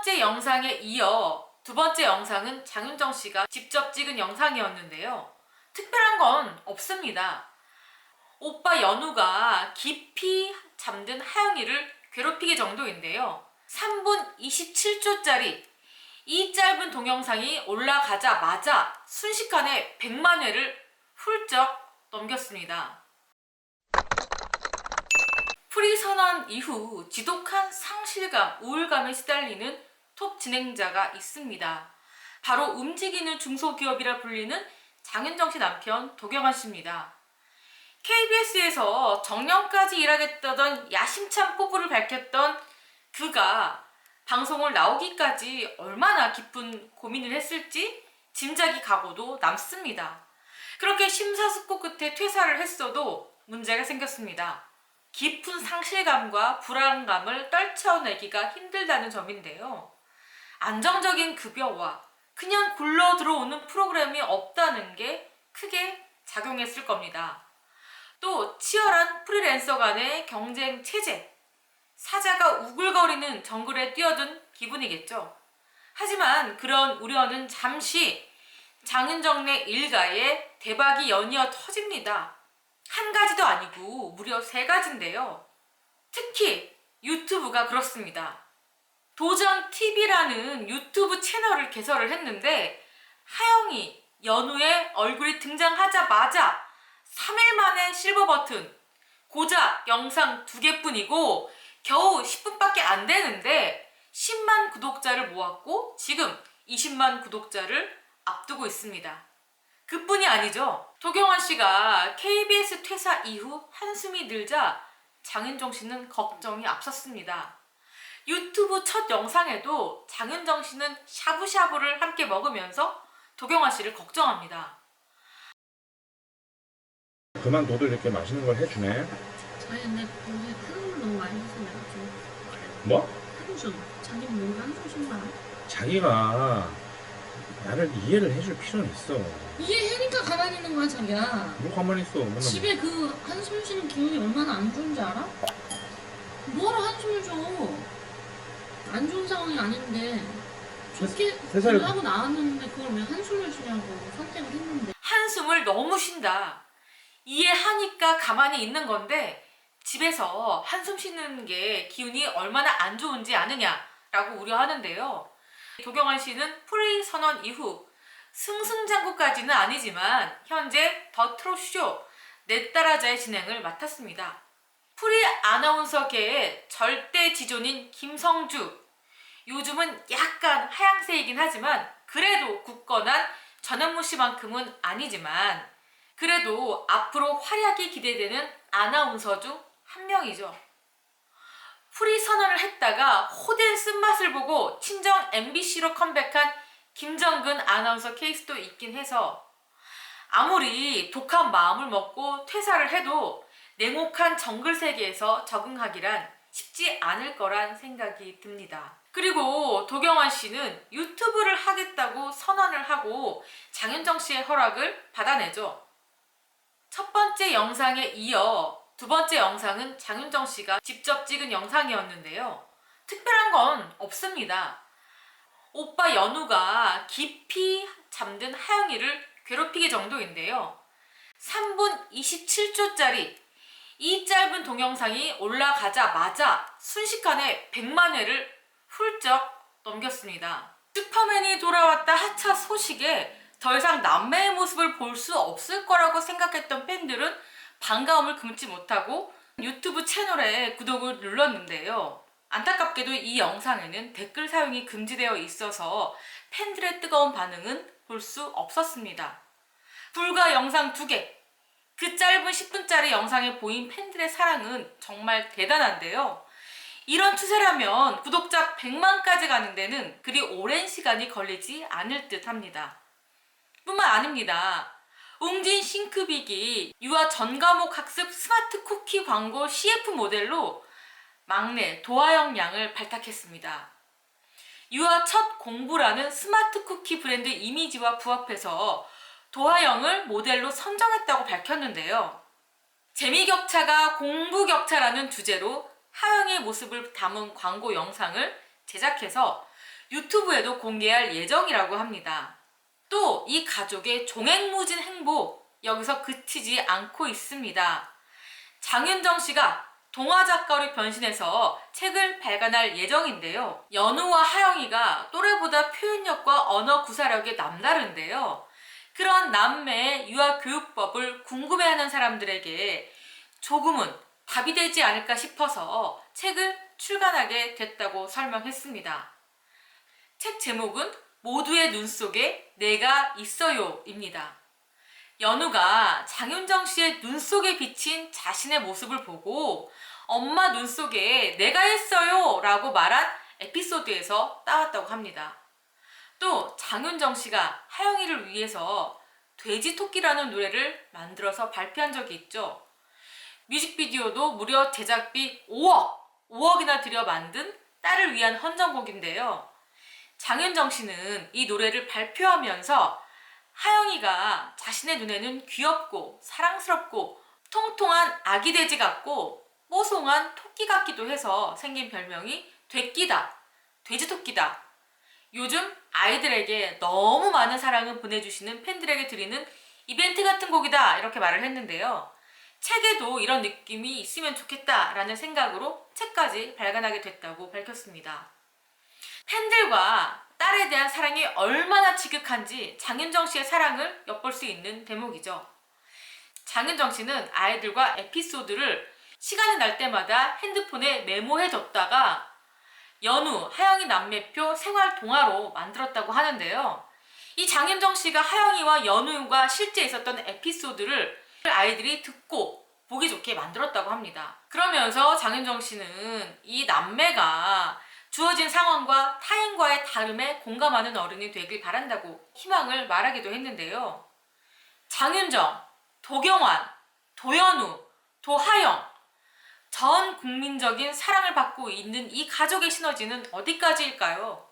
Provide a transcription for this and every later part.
번째 영상에 이어 두 번째 영상은 장윤정 씨가 직접 찍은 영상이었는데요. 특별한 건 없습니다. 오빠 연우가 깊이 잠든 하영이를 괴롭히기 정도인데요. 3분 27초짜리 이 짧은 동영상이 올라가자마자 순식간에 100만 회를 훌쩍 넘겼습니다. 프리 선언 이후 지독한 상실감, 우울감에 시달리는 톱 진행자가 있습니다. 바로 움직이는 중소기업이라 불리는 장윤정 씨 남편 도경환 씨입니다. KBS에서 정년까지 일하겠다던 야심찬 포부를 밝혔던 그가 방송을 나오기까지 얼마나 깊은 고민을 했을지 짐작이 가고도 남습니다. 그렇게 심사숙고 끝에 퇴사를 했어도 문제가 생겼습니다. 깊은 상실감과 불안감을 떨쳐내기가 힘들다는 점인데요. 안정적인 급여와 그냥 굴러 들어오는 프로그램이 없다는 게 크게 작용했을 겁니다. 또 치열한 프리랜서 간의 경쟁 체제, 사자가 우글거리는 정글에 뛰어든 기분이겠죠. 하지만 그런 우려는 잠시 장윤정네 일가에 대박이 연이어 터집니다. 한 가지도 아니고 무려 세 가지인데요. 특히 유튜브가 그렇습니다. 도전 TV라는 유튜브 채널을 개설을 했는데 하영이 연우의 얼굴이 등장하자마자 3일 만에 실버 버튼 고작 영상 두 개뿐이고 겨우 10분밖에 안 되는데 10만 구독자를 모았고 지금 20만 구독자를 앞두고 있습니다. 그뿐이 아니죠. 도경환 씨가 KBS 퇴사 이후 한숨이 늘자 장윤정 씨는 걱정이 앞섰습니다. 유튜브 첫 영상에도 장윤정 씨는 샤브샤브를 함께 먹으면서 도경환 씨를 걱정합니다. 그만 둬도 이렇게 맛있는 걸 해주네. 자기 근데 요새 큰술 너무 많이 마셔가지고 뭐? 한술 자기 뭔가 말 자기가 나를 이해를 해줄 필요는 있어. 이해하니까 가만히 있는 거야 자기야 뭐 가만히 있어. 맨날 집에 그 한숨 쉬는 기운이 얼마나 안 좋은지 알아? 뭐하러 한숨을 쉬어 안 좋은 상황이 아닌데 좋게 세 살- 하고 나왔는데 그걸 왜 한숨을 쉬냐고 선택을 했는데 한숨을 너무 쉰다. 이해하니까 가만히 있는 건데 집에서 한숨 쉬는 게 기운이 얼마나 안 좋은지 아느냐라고 우려하는데요. 도경환 씨는 프리 선언 이후 승승장구까지는 아니지만 현재 더 트롯 쇼 내 따라자의 진행을 맡았습니다. 프리 아나운서계의 절대 지존인 김성주. 요즘은 약간 하향세이긴 하지만 그래도 굳건한 전현무 씨만큼은 아니지만 그래도 앞으로 활약이 기대되는 아나운서 중 한 명이죠. 프리 선언을 했다가 호된 쓴맛을 보고 친정 MBC로 컴백한 김정근 아나운서 케이스도 있긴 해서 아무리 독한 마음을 먹고 퇴사를 해도 냉혹한 정글 세계에서 적응하기란 쉽지 않을 거란 생각이 듭니다. 그리고 도경환 씨는 유튜브를 하겠다고 선언을 하고 장윤정 씨의 허락을 받아내죠. 첫 번째 영상에 이어 두 번째 영상은 장윤정 씨가 직접 찍은 영상이었는데요. 특별한 건 없습니다. 오빠 연우가 깊이 잠든 하영이를 괴롭히기 정도인데요. 3분 27초짜리 이 짧은 동영상이 올라가자마자 순식간에 100만 회를 훌쩍 넘겼습니다. 슈퍼맨이 돌아왔다 하차 소식에 더 이상 남매의 모습을 볼 수 없을 거라고 생각했던 팬들은 반가움을 금치 못하고 유튜브 채널에 구독을 눌렀는데요. 안타깝게도 이 영상에는 댓글 사용이 금지되어 있어서 팬들의 뜨거운 반응은 볼 수 없었습니다. 불과 영상 두 개. 그 짧은 10분짜리 영상에 보인 팬들의 사랑은 정말 대단한데요. 이런 추세라면 구독자 100만까지 가는 데는 그리 오랜 시간이 걸리지 않을 듯 합니다. 뿐만 아닙니다. 웅진 싱크빅이 유아 전과목 학습 스마트 쿠키 광고 CF 모델로 막내 도하영 양을 발탁했습니다. 유아 첫 공부라는 스마트 쿠키 브랜드 이미지와 부합해서 도하영을 모델로 선정했다고 밝혔는데요. 재미 격차가 공부 격차라는 주제로 하영의 모습을 담은 광고 영상을 제작해서 유튜브에도 공개할 예정이라고 합니다. 또 이 가족의 종횡무진 행보 여기서 그치지 않고 있습니다. 장윤정 씨가 동화 작가로 변신해서 책을 발간할 예정인데요. 연우와 하영이가 또래보다 표현력과 언어 구사력이 남다른데요. 그런 남매의 유아 교육법을 궁금해하는 사람들에게 조금은 답이 되지 않을까 싶어서 책을 출간하게 됐다고 설명했습니다. 책 제목은 모두의 눈 속에 내가 있어요입니다. 연우가 장윤정 씨의 눈 속에 비친 자신의 모습을 보고 엄마 눈 속에 내가 있어요 라고 말한 에피소드에서 따왔다고 합니다. 또 장윤정 씨가 하영이를 위해서 돼지 토끼라는 노래를 만들어서 발표한 적이 있죠. 뮤직비디오도 무려 제작비 5억, 5억이나 들여 만든 딸을 위한 헌정곡인데요. 장윤정 씨는 이 노래를 발표하면서 하영이가 자신의 눈에는 귀엽고 사랑스럽고 통통한 아기 돼지 같고 뽀송한 토끼 같기도 해서 생긴 별명이 돼끼다, 돼지토끼다. 요즘 아이들에게 너무 많은 사랑을 보내주시는 팬들에게 드리는 이벤트 같은 곡이다 이렇게 말을 했는데요. 책에도 이런 느낌이 있으면 좋겠다라는 생각으로 책까지 발간하게 됐다고 밝혔습니다. 팬들과 딸에 대한 사랑이 얼마나 지극한지 장윤정 씨의 사랑을 엿볼 수 있는 대목이죠. 장윤정 씨는 아이들과 에피소드를 시간이 날 때마다 핸드폰에 메모해뒀다가 연우, 하영이 남매표 생활 동화로 만들었다고 하는데요. 이 장윤정 씨가 하영이와 연우가 실제 있었던 에피소드를 아이들이 듣고 보기 좋게 만들었다고 합니다. 그러면서 장윤정 씨는 이 남매가 주어진 상황과 타인과의 다름에 공감하는 어른이 되길 바란다고 희망을 말하기도 했는데요. 장윤정, 도경환, 도연우, 도하영, 전 국민적인 사랑을 받고 있는 이 가족의 시너지는 어디까지일까요?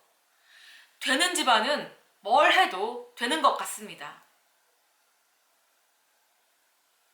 되는 집안은 뭘 해도 되는 것 같습니다.